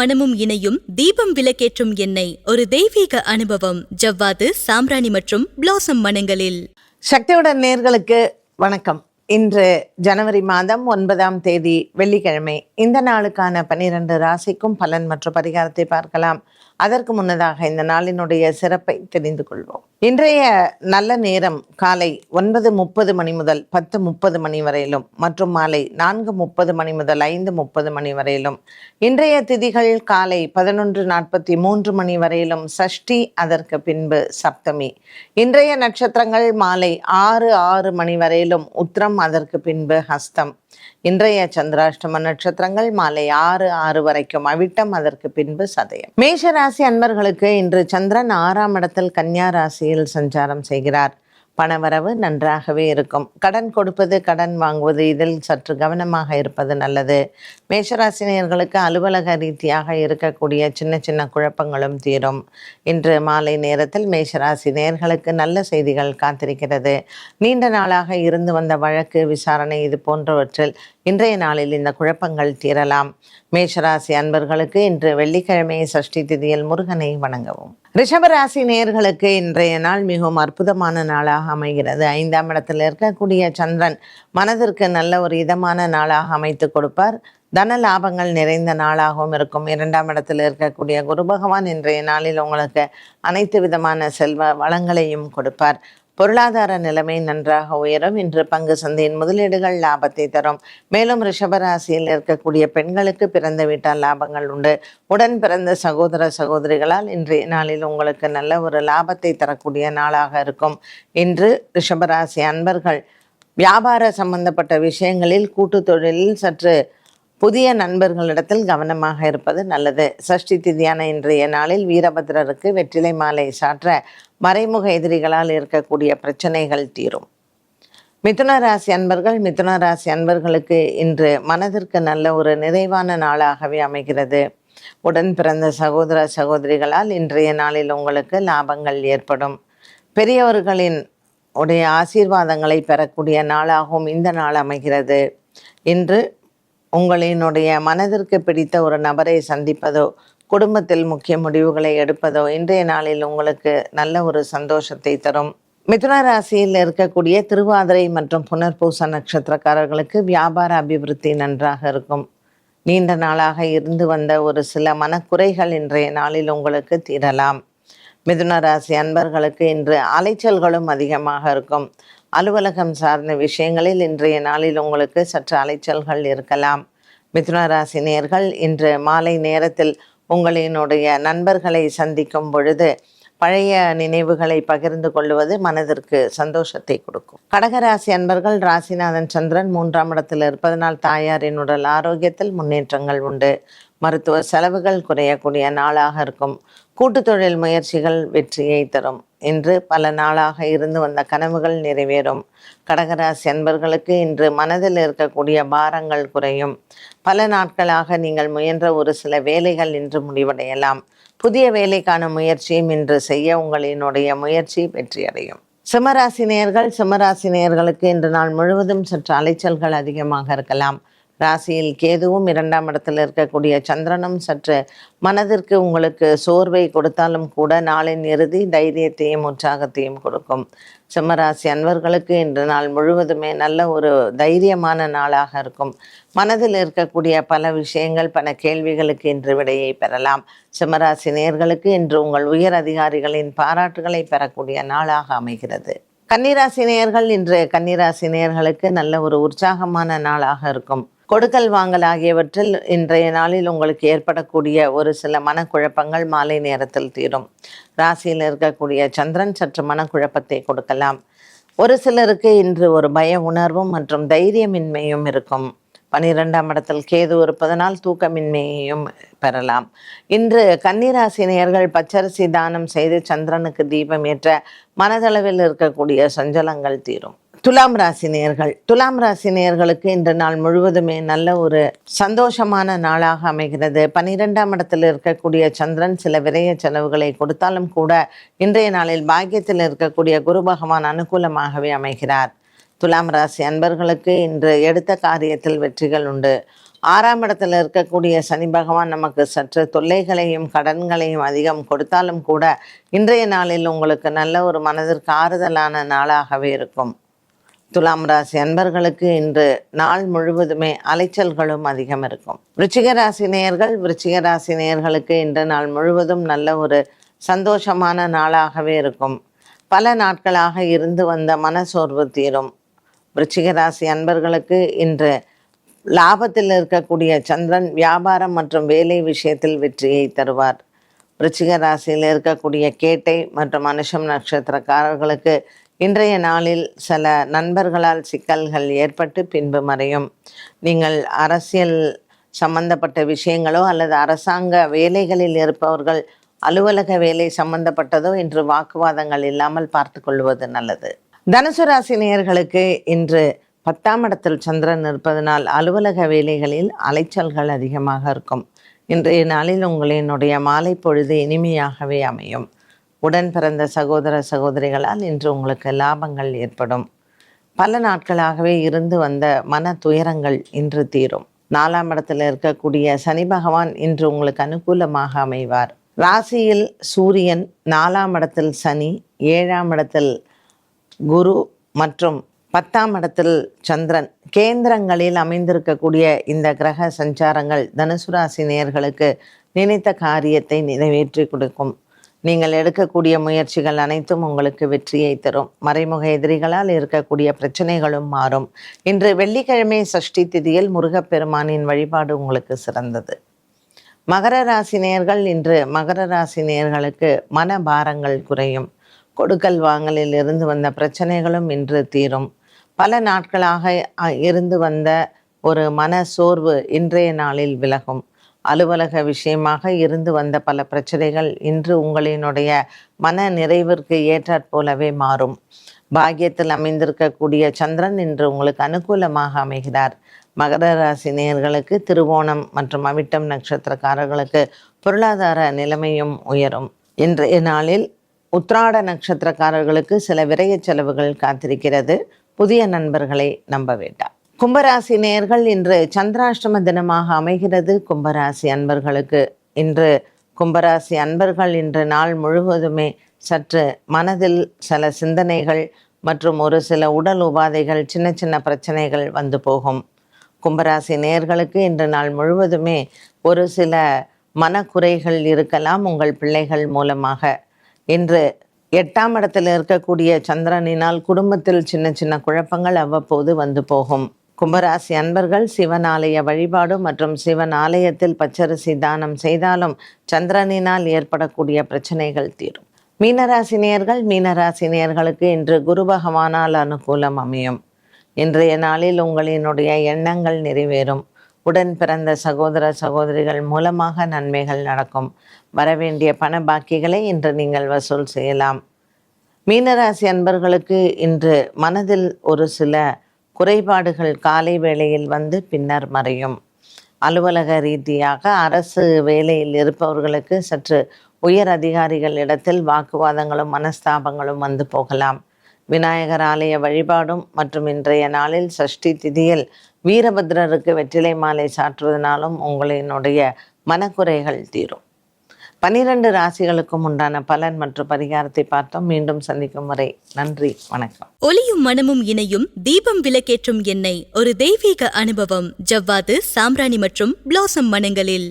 மனமும் இணையும் தீபம் விளக்கேற்றும் எண்ணெய் ஒரு தெய்வீக அனுபவம். ஜவ்வாது சாம்ராணி மற்றும் பிளாசம் மனங்களில். சக்தியுடன் நேர்களுக்கு வணக்கம். இன்று ஜனவரி மாதம் ஒன்பதாம் தேதி வெள்ளிக்கிழமை. இந்த நாளுக்கான பனிரெண்டு ராசிக்கும் பலன் மற்றும் பரிகாரத்தை பார்க்கலாம். அதற்கு முன்னதாக இந்த நாளினுடைய சிறப்பை தெரிந்து கொள்வோம். இன்றைய நல்ல நேரம் காலை ஒன்பது முப்பது மணி முதல் பத்து முப்பது மணி வரையிலும் மற்றும் மாலை நான்கு முப்பது மணி முதல் ஐந்து முப்பது மணி வரையிலும். இன்றைய திதிகள் காலை பதினொன்று நாற்பத்தி மூன்று மணி வரையிலும் சஷ்டி அதற்கு பின்பு சப்தமி. இன்றைய நட்சத்திரங்கள் மாலை ஆறு ஆறு மணி வரையிலும் உத்திரம் அதற்கு பின்பு ஹஸ்தம். இன்றைய சந்திராஷ்டம நட்சத்திரங்கள் மாலை ஆறு ஆறு வரைக்கும் அவிட்டம் அதற்கு பின்பு சதயம். மேஷ ராசி அன்பர்களுக்கு இன்று சந்திரன் ஆறாம் இடத்தில் கன்னியா ராசியில் சஞ்சாரம் செய்கிறார். பணவரவு நன்றாகவே இருக்கும். கடன் கொடுப்பது கடன் வாங்குவது இதில் சற்று கவனமாக இருப்பது நல்லது. மேஷராசினியர்களுக்கு அலுவலக ரீதியாக இருக்கக்கூடிய சின்ன சின்ன குழப்பங்களும் தீரும். இன்று மாலை நேரத்தில் மேஷராசி நேர்களுக்கு நல்ல செய்திகள் காத்திருக்கிறது. நீண்ட நாளாக இருந்து வந்த வழக்கு விசாரணை இது போன்றவற்றில் இன்றைய நாளில் இந்த குழப்பங்கள் தீரலாம். மேஷராசி அன்பர்களுக்கு இன்று வெள்ளிக்கிழமை சஷ்டி திதியில் முருகனை வணங்கவும். ரிஷபராசி நேர்களுக்கு இன்றைய நாள் மிகவும் அற்புதமான நாளாக அமைகிறது. ஐந்தாம் இடத்தில் இருக்கக்கூடிய சந்திரன் மனதிற்கு நல்ல ஒரு இதமான நாளாக அமைத்து கொடுப்பார். தன லாபங்கள் நிறைந்த நாளாகவும் இருக்கும். இரண்டாம் இடத்தில் இருக்கக்கூடிய குரு பகவான் இன்றைய நாளில் உங்களுக்கு அனைத்து விதமான செல்வ வளங்களையும் கொடுப்பார். பொருளாதார நிலைமை நன்றாக உயரும். இன்று பங்கு சந்தையின் முதலீடுகள் லாபத்தை தரும். மேலும் ரிஷபராசியில் இருக்கக்கூடிய பெண்களுக்கு பிறந்த வீட்டால் லாபங்கள் உண்டு. உடன் பிறந்த சகோதர சகோதரிகளால் இன்றைய நாளில் உங்களுக்கு நல்ல ஒரு லாபத்தை தரக்கூடிய நாளாக இருக்கும். இன்று ரிஷபராசி அன்பர்கள் வியாபார சம்பந்தப்பட்ட விஷயங்களில் கூட்டு தொழிலில் சற்று புதிய நண்பர்களிடத்தில் கவனமாக இருப்பது நல்லது. சஷ்டி திதியான இன்றைய நாளில் வீரபத்ரருக்கு வெற்றிலை மாலை சாற்ற மறைமுக எதிரிகளால் இருக்கக்கூடிய பிரச்சனைகள் தீரும். மிதுன ராசி அன்பர்கள் மிதுன ராசி அன்பர்களுக்கு இன்று மனதிற்கு நல்ல ஒரு நிறைவான நாளாகவே அமைகிறது. உடன் பிறந்த சகோதர சகோதரிகளால் இன்றைய நாளில் உங்களுக்கு லாபங்கள் ஏற்படும். பெரியவர்களின் உடைய ஆசீர்வாதங்களை பெறக்கூடிய நாளாகவும் இந்த நாள் அமைகிறது. இன்று உங்களினுடைய மனதிற்கு பிடித்த ஒரு நபரை சந்திப்பதோ குடும்பத்தில் முக்கிய முடிவுகளை எடுப்பதோ இன்றைய நாளில் உங்களுக்கு நல்ல ஒரு சந்தோஷத்தை தரும். மிதுன ராசியில் இருக்கக்கூடிய திருவாதிரை மற்றும் புனர்பூச நட்சத்திரக்காரர்களுக்கு வியாபார அபிவிருத்தி நன்றாக இருக்கும். நீண்ட நாளாக இருந்து வந்த ஒரு சில மனக்குறைகள் இன்றைய நாளில் உங்களுக்கு தீரலாம். மிதுன ராசி அன்பர்களுக்கு இன்று அலைச்சல்களும் அதிகமாக இருக்கும். அலுவலகம் சார்ந்த விஷயங்களில் இன்றைய நாளில் உங்களுக்கு சற்று அலைச்சல்கள் இருக்கலாம். மிதுன ராசி நேர்கள் இன்று மாலை நேரத்தில் உங்களினுடைய நண்பர்களை சந்திக்கும் பொழுது பழைய நினைவுகளை பகிர்ந்து கொள்வது மனதிற்கு சந்தோஷத்தை கொடுக்கும். கடகராசி அன்பர்கள் ராசிநாதன் சந்திரன் மூன்றாம் இடத்தில் இருப்பதனால் தாயாரின் உடல் ஆரோக்கியத்தில் முன்னேற்றங்கள் உண்டு. மருத்துவ செலவுகள் குறையக்கூடிய நாளாக இருக்கும். கூட்டு தொழில் முயற்சிகள் வெற்றியை தரும். இன்று பல நாளாக இருந்து வந்த கனவுகள் நிறைவேறும். கடகராசி அன்பர்களுக்கு இன்று மனதில் இருக்கக்கூடிய பாரங்கள் குறையும். பல நாட்களாக நீங்கள் முயன்ற ஒரு சில வேலைகள் இன்று முடிவடையலாம். புதிய வேலைக்கான முயற்சியும் இன்று செய்ய உங்களினுடைய முயற்சி வெற்றியடையும். சிம்மராசினியர்கள் சிம்மராசினியர்களுக்கு இன்று நாள் முழுவதும் சற்று அலைச்சல்கள் அதிகமாக இருக்கலாம். ராசியில் கேதுவும் இரண்டாம் இடத்தில் இருக்கக்கூடிய சந்திரனும் சற்று மனதிற்கு உங்களுக்கு சோர்வை கொடுத்தாலும் கூட நாளின் இறுதி தைரியத்தையும் உற்சாகத்தையும் கொடுக்கும். சிம்மராசி அன்பர்களுக்கு இன்று நாள் முழுவதுமே நல்ல ஒரு தைரியமான நாளாக இருக்கும். மனதில் இருக்கக்கூடிய பல விஷயங்கள் பல கேள்விகளுக்கு இன்று விடையை பெறலாம். சிம்மராசி நேர்களுக்கு இன்று உங்கள் உயர் அதிகாரிகளின் பாராட்டுகளை பெறக்கூடிய நாளாக அமைகிறது. கன்னிராசி நேர்கள் இன்று கன்னிராசி நேர்களுக்கு நல்ல ஒரு உற்சாகமான நாளாக இருக்கும். கொடுக்கல் வாங்கல் ஆகியவற்றில் இன்றைய நாளில் உங்களுக்கு ஏற்படக்கூடிய ஒரு சில மனக்குழப்பங்கள் மாலை நேரத்தில் தீரும். ராசியில் இருக்கக்கூடிய சந்திரன் சற்று மனக்குழப்பத்தை கொடுக்கலாம். ஒரு சிலருக்கு இன்று ஒரு பய உணர்வும் மற்றும் தைரியமின்மையும் இருக்கும். பனிரெண்டாம் இடத்தில் கேது இருப்பதனால் தூக்கமின்மையையும் பெறலாம். இன்று கன்னிராசி நேயர்கள் பச்சரிசி தானம் செய்து சந்திரனுக்கு தீபம் ஏற்ற மனதளவில் இருக்கக்கூடிய சஞ்சலங்கள் தீரும். துலாம் ராசி நேர்கள் துலாம் ராசி நேர்களுக்கு இன்று நாள் முழுவதுமே நல்ல ஒரு சந்தோஷமான நாளாக அமைகிறது. பனிரெண்டாம் இடத்தில் இருக்கக்கூடிய சந்திரன் சில விரைய செலவுகளை கொடுத்தாலும் கூட இன்றைய நாளில் பாக்கியத்தில் இருக்கக்கூடிய குரு பகவான் அனுகூலமாகவே அமைகிறார். துலாம் ராசி அன்பர்களுக்கு இன்று எடுத்த காரியத்தில் வெற்றிகள் உண்டு. ஆறாம் இடத்துல இருக்கக்கூடிய சனி பகவான் நமக்கு சற்று தொல்லைகளையும் கடன்களையும் அதிகம் கொடுத்தாலும் கூட இன்றைய நாளில் உங்களுக்கு நல்ல ஒரு மனதிற்கு ஆறுதலான நாளாகவே இருக்கும். துலாம் ராசி அன்பர்களுக்கு இன்று நாள் முழுவதுமே அலைச்சல்களும் அதிகம் இருக்கும். விருச்சிக ராசி நேயர்கள் விருச்சிக ராசி நேயர்களுக்கு இன்று நாள் முழுவதும் நல்ல ஒரு சந்தோஷமான நாளாகவே இருக்கும். பல நாட்களாக இருந்து வந்த மனசோர்வு தீரும். விருச்சிக ராசி அன்பர்களுக்கு இன்று லாபத்தில் இருக்கக்கூடிய சந்திரன் வியாபாரம் மற்றும் வேலை விஷயத்தில் வெற்றியை தருவார். விருச்சிக ராசியில் இருக்கக்கூடிய கேட்டை மற்றும் மனுஷம் நட்சத்திரக்காரர்களுக்கு இன்றைய நாளில் சில நண்பர்களால் சிக்கல்கள் ஏற்பட்டு பின்பு மறையும். நீங்கள் அரசியல் சம்பந்தப்பட்ட விஷயங்களோ அல்லது அரசாங்க வேலைகளில் இருப்பவர்கள் அலுவலக வேலை சம்பந்தப்பட்டதோ இன்று வாக்குவாதங்கள் இல்லாமல் பார்த்து கொள்வது நல்லது. தனுசு ராசி நேயர்களுக்கு இன்று பத்தாம் இடத்தில் சந்திரன் இருப்பதனால் அலுவலக வேலைகளில் அலைச்சல்கள் அதிகமாக இருக்கும். இன்றைய நாளில் உங்களினுடைய மாலை பொழுது இனிமையாகவே அமையும். உடன் பிறந்த சகோதர சகோதரிகளால் இன்று உங்களுக்கு லாபங்கள் ஏற்படும். பல நாட்களாகவே இருந்து வந்த மன துயரங்கள் இன்று தீரும். நாலாம் இடத்தில் இருக்கக்கூடிய சனி பகவான் இன்று உங்களுக்கு அனுகூலமாக அமைவார். ராசியில் சூரியன் நாலாம் இடத்தில் சனி ஏழாம் இடத்தில் குரு மற்றும் பத்தாம் இடத்தில் சந்திரன். கேந்திரங்களில் அமைந்திருக்கக்கூடிய இந்த கிரக சஞ்சாரங்கள் தனுசு ராசி நேயர்களுக்கு நினைத்த காரியத்தை நிறைவேற்றி கொடுக்கும். நீங்கள் எடுக்கக்கூடிய முயற்சிகள் அனைத்தும் உங்களுக்கு வெற்றியை தரும். மறைமுக எதிரிகளால் இருக்கக்கூடிய பிரச்சனைகளும் மாறும். இன்று வெள்ளிக்கிழமை சஷ்டி திதியில் முருகப்பெருமானின் வழிபாடு உங்களுக்கு சிறந்தது. மகர ராசி நேர்கள் இன்று மகர ராசி நேர்களுக்கு மன பாரங்கள் குறையும். கொடுக்கல் வாங்கலில் இருந்து வந்த பிரச்சனைகளும் இன்று தீரும். பல நாட்களாக அ, இருந்து வந்த ஒரு மன சோர்வு இன்றைய நாளில் விலகும். அலுவலக விஷயமாக இருந்து வந்த பல பிரச்சனைகள் இன்று உங்களினுடைய மன நிறைவிற்கு ஏற்றாற் போலவே மாறும். பாக்கியத்தில் அமைந்திருக்கக்கூடிய சந்திரன் இன்று உங்களுக்கு அனுகூலமாக அமைகிறார். மகர ராசி நேயர்களுக்கு திருவோணம் மற்றும் அவிட்டம் நட்சத்திரக்காரர்களுக்கு பொருளாதார நிலைமையும் உயரும். இன்றைய நாளில் உத்ராட நட்சத்திரக்காரர்களுக்கு சில விரைய செலவுகள் காத்திருக்கிறது. புதிய நண்பர்களை நம்ப வேண்டாம். கும்பராசி நேர்கள் இன்று சந்திராஷ்டம தினமாக அமைகிறது. கும்பராசி அன்பர்களுக்கு இன்று கும்பராசி அன்பர்கள் இன்று நாள் முழுவதுமே சற்று மனதில் சில சிந்தனைகள் மற்றும் ஒரு சில உடல் உபாதைகள் சின்ன சின்ன பிரச்சனைகள் வந்து போகும். கும்பராசி நேர்களுக்கு இன்று நாள் முழுவதுமே ஒரு சில மனக்குறைகள் இருக்கலாம் உங்கள் பிள்ளைகள் மூலமாக. இன்று எட்டாம் இடத்தில் இருக்கக்கூடிய சந்திரனினால் குடும்பத்தில் சின்ன சின்ன குழப்பங்கள் அவ்வப்போது வந்து போகும். கும்பராசி அன்பர்கள் சிவன் ஆலய வழிபாடு மற்றும் சிவன் ஆலயத்தில் பச்சரிசி தானம் செய்தாலும் சந்திரனினால் ஏற்படக்கூடிய பிரச்சனைகள் தீரும். மீனராசி மீனராசினியர்களுக்கு மீனராசி இன்று குரு பகவானால் அனுகூலம் அமையும். இன்றைய நாளில் உங்களினுடைய எண்ணங்கள் நிறைவேறும். உடன் பிறந்த சகோதர சகோதரிகள் மூலமாக நன்மைகள் நடக்கும். வரவேண்டிய பண பாக்கிகளை இன்று நீங்கள் வசூல் செய்யலாம். மீனராசி அன்பர்களுக்கு இன்று மனதில் ஒரு சில குறைபாடுகள் காலை வேளையில் வந்து பின்னர் மறையும். அலுவலக ரீதியாக அரசு வேலையில் இருப்பவர்களுக்கு சற்று உயர் அதிகாரிகள் இடத்தில் வாக்குவாதங்களும் மனஸ்தாபங்களும் வந்து போகலாம். விநாயகர் ஆலய வழிபாடும் மற்றும் இன்றைய நாளில் சஷ்டி திதியில் வீரபத்ரருக்கு வெற்றிலை மாலை சாற்றுவதனாலும் உங்களினுடைய மனக்குறைகள் தீரும். பனிரெண்டு ராசிகளுக்கும் உண்டான பலன் மற்றும் பரிகாரத்தை பார்த்தோம். மீண்டும் சந்திக்கும் வரை நன்றி வணக்கம். ஒளியும் மனமும் இணையும் தீபம் விளக்கேற்றும் எண்ணெய் ஒரு தெய்வீக அனுபவம். ஜவ்வாது சாம்ராணி மற்றும் பிளாசம் மனங்களில்